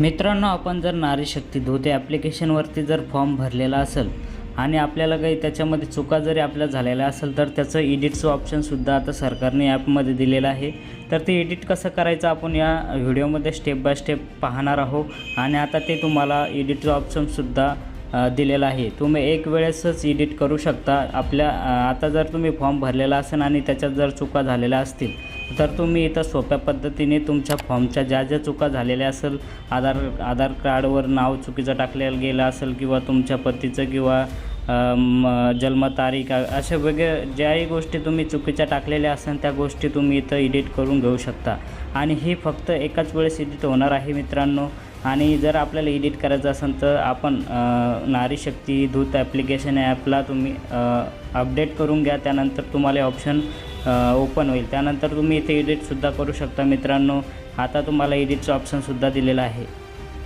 मित्रांनो आपण जर नारी शक्ती ॲप्लिकेशनवरती जर फॉर्म भरलेला असेल आणि आपल्याला काही त्याच्यामध्ये चुका जरी आपल्या झालेल्या असेल तर त्याचं एडिटचं ऑप्शनसुद्धा आता सरकारने ॲपमध्ये दिलेलं आहे. तर ते एडिट कसं करायचं आपण या व्हिडिओमध्ये स्टेप बाय स्टेप पाहणार आहोत. आणि आता ते तुम्हाला एडिटचं ऑप्शनसुद्धा दिलेलं आहे. तुम्ही एक वेळेसच एडिट करू शकता. आपल्या आता जर तुम्ही फॉर्म भरलेला असेल आणि त्याच्यात जर चुका झालेल्या असतील तर तुम्ही इथं सोप्या पद्धतीने तुमच्या फॉर्मच्या ज्या ज्या चुका झालेल्या असेल आधार आधार कार्डवर नाव चुकीचं टाकलेलं गेलं असेल किंवा तुमच्या पतीचं किंवा जन्मतारीख अशा वेगळ्या ज्याही गोष्टी तुम्ही चुकीच्या टाकलेल्या असेल त्या गोष्टी तुम्ही इथं एडिट करून घेऊ शकता. आणि ही फक्त एकाच वेळेस एडिट होणार आहे मित्रांनो. आणि जर आपल्याला एडिट करायचं असेल तर आपण नारी शक्ती दूत ॲप्लिकेशन ॲपला तुम्ही अपडेट करून घ्या. त्यानंतर तुम्हाला ऑप्शन ओपन होईल. त्यानंतर तुम्ही इथे एडिटसुद्धा करू शकता मित्रांनो. आता तुम्हाला एडिटचं ऑप्शनसुद्धा दिलेलं आहे.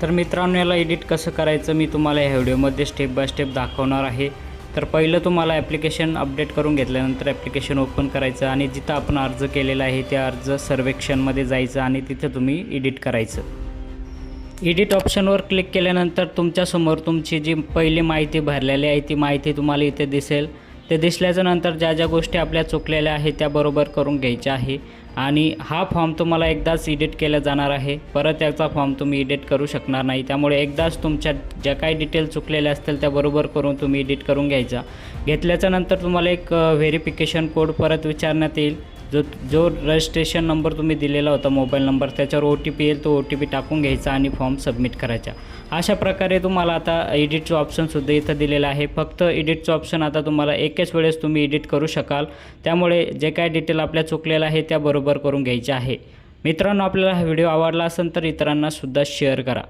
तर मित्रांनो याला एडिट कसं करायचं मी तुम्हाला ह्या व्हिडिओमध्ये स्टेप बाय स्टेप दाखवणार आहे. तर पहिलं तुम्हाला ॲप्लिकेशन अपडेट करून घेतल्यानंतर ॲप्लिकेशन ओपन करायचं आणि जिथं आपण अर्ज केलेला आहे त्या अर्ज सर्वेक्षणमध्ये जायचं आणि तिथं तुम्ही एडिट करायचं. एडिट ऑप्शनवर क्लिक केल्यानंतर तुमच्यासमोर तुमची जी पहिली माहिती भरलेली आहे ती माहिती तुम्हाला इथे दिसेल. ते दिसल्याच्या नंतर ज्या ज्या गोष्टी आपल्या चुकलेल्या आहेत त्या बरोबर करून घ्यायच्या आहे. आणि हा फॉर्म तुम्हाला एकदाच एडिट केला जाणार आहे. परत त्याचा फॉर्म तुम्ही एडिट करू शकणार नाही. त्यामुळे एकदाच तुमच्या ज्या काही डिटेल चुकलेल्या असतील त्या बरोबर करून तुम्ही एडिट करून घ्यायचा. घेतल्याच्यानंतर तुम्हाला एक व्हेरिफिकेशन कोड परत विचारण्यात येईल. जो जो रजिस्ट्रेशन नंबर तुम्ही दिलेला होता मोबाईल नंबर त्याच्यावर ओ टी पी येईल तो ओ टी पी टाकून घ्यायचा आणि फॉर्म सबमिट करायचा. अशा प्रकारे तुम्हाला आता एडिटचं ऑप्शनसुद्धा इथं दिलेलं आहे. फक्त एडिटचं ऑप्शन आता तुम्हाला एकाच वेळेस तुम्ही एडिट करू शकाल. त्यामुळे जे काय डिटेल आपल्या चुकलेलं आहे त्या बरोबर करून घ्यायचे आहे. मित्रांनो आपल्याला हा व्हिडिओ आवडला असेल तर इतरांनासुद्धा शेअर करा.